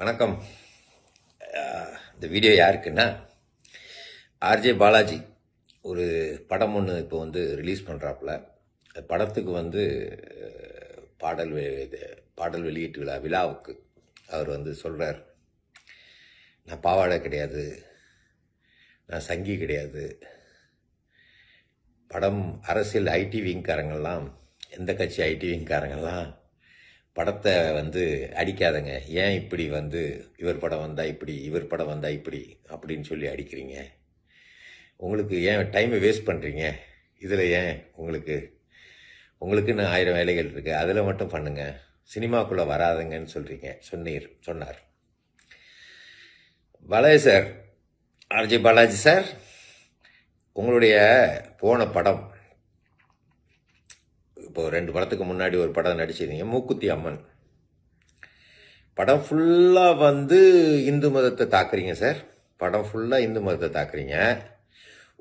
வணக்கம். இந்த வீடியோ யாருக்குன்னா ஆர்ஜே பாலாஜி. ஒரு படம் ஒன்று இப்போ வந்து ரிலீஸ் பண்ணுறாப்புல படத்துக்கு வந்து பாடல் பாடல் வெளியீட்டு விழா விழாவுக்கு அவர் வந்து சொல்கிறார் நான் பாவாடை கிடையாது. நான் சங்கி கிடையாது. படம் அரசியல் ஐடி விங்காரங்கள்லாம் எந்த கட்சி ஐடி விங்காரங்கள்லாம் படத்தை வந்து அடிக்காதங்க. ஏன் இப்படி வந்து இவர் படம் வந்தால் இப்படி இவர் படம் வந்தால் இப்படி அப்படின்னு சொல்லி அடிக்கிறீங்க? உங்களுக்கு ஏன் டைமை வேஸ்ட் பண்ணுறீங்க இதில் ஏன் உங்களுக்கு உங்களுக்குன்னு ஆயிரம் வேலைகள் இருக்குது அதில் மட்டும் பண்ணுங்கள் சினிமாக்குள்ளே வராதுங்கன்னு சொல்கிறீங்க சொன்னீர் சொன்னார். Balaji sir R J Balaji sir உங்களுடைய போன படம் இப்போ ரெண்டு படத்துக்கு முன்னாடி ஒரு படம் நடிச்சிருந்தீங்க மூக்குத்தி அம்மன். படம் ஃபுல்லாக வந்து இந்து மதத்தை தாக்குறீங்க சார். படம் ஃபுல்லாக இந்து மதத்தை தாக்குறீங்க.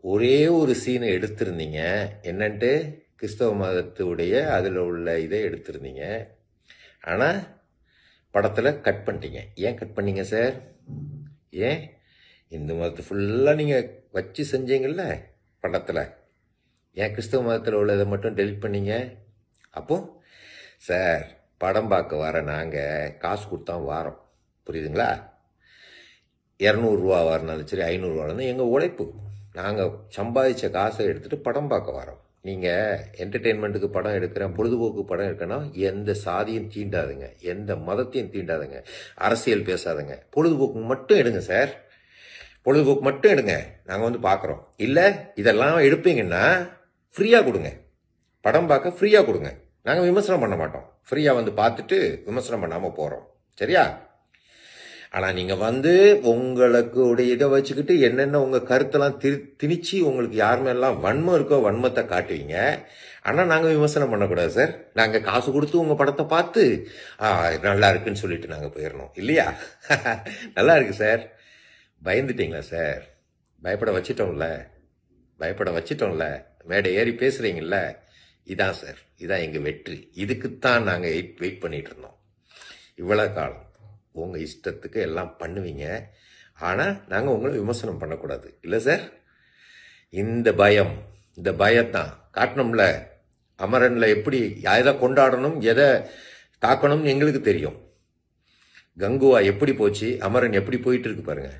ஒரே ஒரு சீனை எடுத்திருந்தீங்க. என்னன்ட்டு? கிறிஸ்தவ மதத்துடைய அதில் உள்ள இதை எடுத்திருந்தீங்க. ஆனால் படத்தில் கட் பண்ணிட்டீங்க. ஏன் கட் பண்ணீங்க சார்? ஏன்? இந்து மதத்தை ஃபுல்லாக நீங்கள் வச்சு செஞ்சீங்கல்ல படத்தில். ஏன் கிறிஸ்தவ மதத்தில் உள்ளதை மட்டும் டெலிட் பண்ணீங்க? அப்போது சார் படம் பார்க்க வர நாங்கள் காசு கொடுத்தா வாரோம். புரியுதுங்களா? இரநூறுவா வரனாலும் சரி ஐநூறுரூவா எங்கள் உழைப்பு. நாங்கள் சம்பாதிச்ச காசை எடுத்துகிட்டு படம் பார்க்க வரோம். நீங்கள் என்டர்டெயின்மெண்ட்டுக்கு படம் எடுக்கிறேன் பொழுதுபோக்கு படம் எடுக்கணும் எந்த சாதியும் தீண்டாதுங்க. எந்த மதத்தையும் தீண்டாதுங்க. அரசியல் பேசாதுங்க. பொழுதுபோக்கு மட்டும் எடுங்க சார். பொழுதுபோக்கு மட்டும் எடுங்க. நாங்கள் வந்து பார்க்குறோம். இல்லை இதெல்லாம் எடுப்பீங்கன்னா ஃப்ரீயாக கொடுங்க. படம் பார்க்க ஃப்ரீயாக கொடுங்க. நாங்கள் விமர்சனம் பண்ண மாட்டோம். ஃப்ரீயாக வந்து பார்த்துட்டு விமர்சனம் பண்ணாமல் போகிறோம் சரியா? ஆனால் நீங்கள் வந்து உங்களுக்கு உடைய இதை வச்சுக்கிட்டு என்னென்ன உங்கள் கருத்தெல்லாம் திரு திணிச்சு உங்களுக்கு யார் மேலாம் வன்மம் இருக்கோ வன்மத்தை காட்டுவீங்க. ஆனால் நாங்கள் விமர்சனம் பண்ணக்கூடாது சார். நாங்கள் காசு கொடுத்து உங்கள் படத்தை பார்த்து ஆ, நல்லா இருக்குன்னு சொல்லிட்டு நாங்கள் போயிடணும் இல்லையா? நல்லா இருக்கு சார். பயந்துட்டீங்களா சார்? பயப்பட வச்சிட்டோம்ல. பயப்பட வச்சிட்டோம்ல. மேடை ஏறி பேசுறீங்கல்ல. இதான் சார் இதான் எங்கள் வெற்றி. இதுக்குத்தான் நாங்கள் வெயிட் பண்ணிகிட்டு இருந்தோம் இவ்வளோ காலம். உங்கள் இஷ்டத்துக்கு எல்லாம் பண்ணுவீங்க. ஆனால் நாங்கள் உங்களை விமர்சனம் பண்ணக்கூடாது. இல்லை சார்? இந்த பயம் இந்த பயத்தான் காட்டணும்ல அமரனில் எப்படி எதை கொண்டாடணும் எதை தாக்கணும்னு எங்களுக்கு தெரியும். கங்குவா எப்படி போச்சு அமரன் எப்படி போயிட்டு இருக்கு பாருங்க.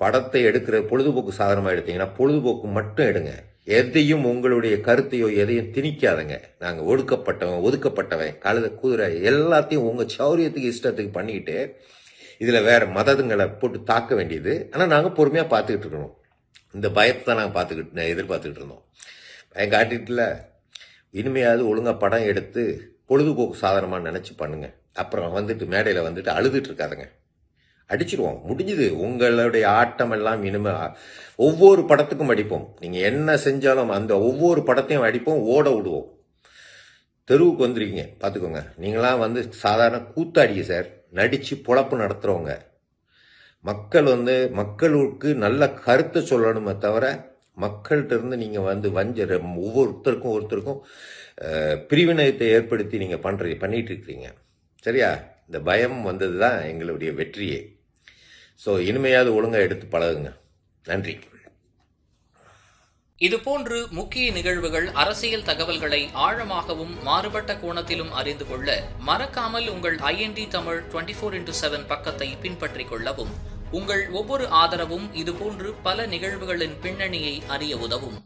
படத்தை எடுக்கிற பொழுதுபோக்கு சாதனமாக எடுத்தீங்கன்னா பொழுதுபோக்கு மட்டும் எடுங்க. எதையும் உங்களுடைய கருத்தையோ எதையும் திணிக்காதங்க. நாங்கள் ஒடுக்கப்பட்டவன் ஒதுக்கப்பட்டவன் கழுத குதிரை எல்லாத்தையும் உங்கள் சௌரியத்துக்கு இஷ்டத்துக்கு பண்ணிக்கிட்டு இதில் வேற மதங்களை போட்டு தாக்க வேண்டியது. ஆனால் நாங்கள் பொறுமையாக பார்த்துக்கிட்டு இருக்கணும். இந்த பயத்தை தான் நாங்கள் பார்த்துக்கிட்டு எதிர்பார்த்துக்கிட்டு இருந்தோம். பயம் காட்டிட்டுல இனிமையாவது ஒழுங்காக படம் எடுத்து பொழுதுபோக்கு சாதனமாக நினச்சி பண்ணுங்க. அப்புறம் வந்துட்டு மேடையில் வந்துட்டு அழுதுட்டு இருக்காதுங்க. அடிச்சிருவோம். முடிஞ்சுது. உங்களுடைய ஆட்டம் எல்லாம் இனிமே ஒவ்வொரு படத்துக்கும் அடிப்போம். நீங்க என்ன செஞ்சாலும் அந்த ஒவ்வொரு படத்தையும் அடிப்போம் ஓட விடுவோம். தெருவுக்கு வந்துருக்கீங்க. பார்த்துக்கோங்க நீங்களாம் வந்து சாதாரண கூத்தாடிங்க சார். நடித்து பொழப்பு நடத்துறவங்க. மக்கள் வந்து மக்களுக்கு நல்ல கருத்தை சொல்லணுமே தவிர மக்கள்கிட்ட இருந்து நீங்கள் வந்து வஞ்ச ஒவ்வொருத்தருக்கும் ஒருத்தருக்கும் பிரிவினயத்தை ஏற்படுத்தி நீங்கள் பண்ணுறீங்க பண்ணிகிட்டு இருக்கிறீங்க சரியா? இந்த பயம் வந்தது தான் எங்களுடைய வெற்றியே. ஸோ இனிமையாவது ஒழுங்காக எடுத்து பழகுங்க. நன்றி. இதுபோன்று முக்கிய நிகழ்வுகள் அரசியல் தகவல்களை ஆழமாகவும் மாறுபட்ட கோணத்திலும் அறிந்து கொள்ள மறக்காமல் உங்கள் I N D Tamil twenty four into seven பக்கத்தை பின்பற்றிக் கொள்ளவும் உங்கள் ஒவ்வொரு ஆதரவும் இதுபோன்று பல நிகழ்வுகளின் பின்னணியை அறிய உதவும்.